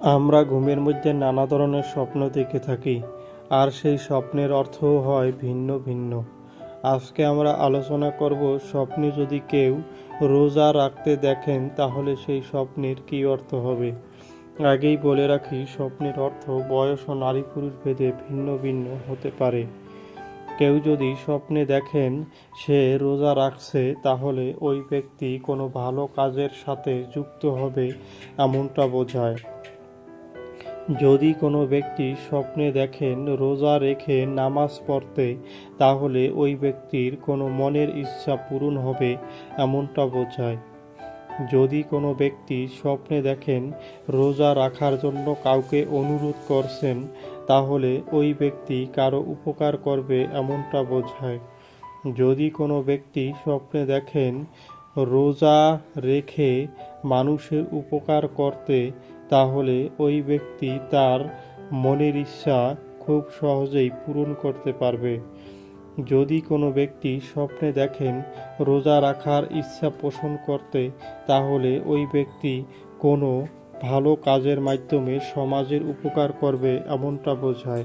আমরা ঘুমের মধ্যে নানা ধরনের স্বপ্ন দেখে থাকি, আর সেই স্বপ্নের অর্থও হয় ভিন্ন ভিন্ন। আজকে আমরা আলোচনা করব স্বপ্নে যদি কেউ রোজা রাখতে দেখেন, তাহলে সেই স্বপ্নের কী অর্থ হবে? আগেই বলে রাখি, স্বপ্নের অর্থ বয়স ও নারী পুরুষ ভেদে ভিন্ন ভিন্ন হতে পারে। কেউ যদি স্বপ্নে দেখেন সে রোজা রাখছে, তাহলে ওই ব্যক্তি কোনো ভালো কাজের সাথে যুক্ত হবে, এমনটা বোঝায়। যদি কোনো ব্যক্তি স্বপ্নে দেখেন, রোজা রেখে নামাজ পড়তে, তাহলে ওই ব্যক্তির কোনো মনের ইচ্ছা পূরণ হবে, এমনটা বোঝায়। যদি কোনো ব্যক্তি স্বপ্নে দেখেন, রোজা রাখার জন্য কাউকে অনুরোধ করছেন, তাহলে ওই ব্যক্তি কারও উপকার করবে, এমনটা বোঝায়। যদি কোনো ব্যক্তি স্বপ্নে দেখেন, রোজা রেখে মানুষের উপকার করতে তাহলে ওই ব্যক্তি তার মনের ইচ্ছা খুব সহজেই পূরণ করতে পারবে। যদি কোনো ব্যক্তি স্বপ্নে দেখেন রোজা রাখার ইচ্ছা পোষণ করতে, তাহলে ওই ব্যক্তি কোনো ভালো কাজের মাধ্যমে সমাজের উপকার করবে এমনটা বোঝায়।